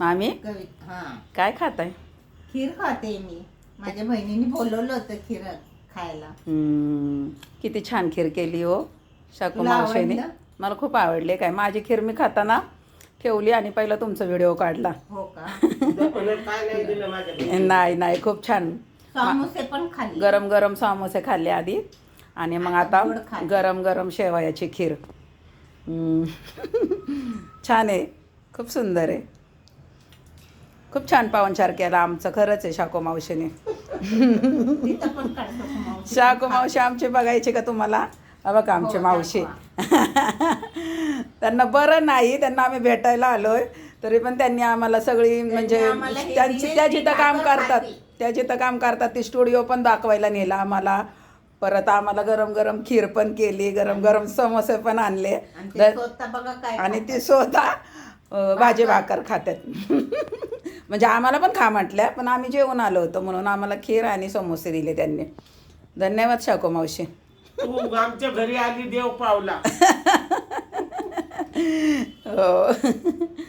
मामी? हा. काय खात आहे खीर खाते मी. माझ्या बहिणीने बोलवलं होतं खीर खायला. किती छान खीर केली हो शाकू तुला मावशीने. आवडलं? मला खूप आवडली. काय माझी खीर मी खाताना ठेवली आणि पहिला तुमचा व्हिडिओ काढला. हो का? काय नाही दिलं माझ्या नाही नाही खूप छान. समोसे पण खाल्ले. गरम गरम समोसे खाल्ले आधी. आणि मग आता गोड खाल्ले. गरम गरम शेवयाची खीर. हम्म. छान आहे. खूप सुंदर आहे. खूप छान पाहुणचार केला आमचं खरंच आहे शाको मावशीने. शाको मावशी आमची बघायची का तुम्हाला? बघा आमची हो, मावशी. त्यांना बरं नाही त्यांना आम्ही भेटायला आलोय तरी पण त्यांनी आम्हाला सगळी म्हणजे त्यांची त्या जिथं काम करतात. त्या जिथं काम करतात. ती स्टुडिओ पण दाखवायला नेला आम्हाला. परत आम्हाला गरम गरम खीर पण केली गरम गरम समोसे पण आणले. आणि ते स्वतः भाजी भाकर खातात. म्हणजे आम्हाला पण खा म्हटल्या पण आम्ही जेवून आलो होतो म्हणून आम्हाला खीर आणि समोसे दिले त्यांनी. धन्यवाद शाको मावशी. तू आमच्या घरी आली देव पावला. हो.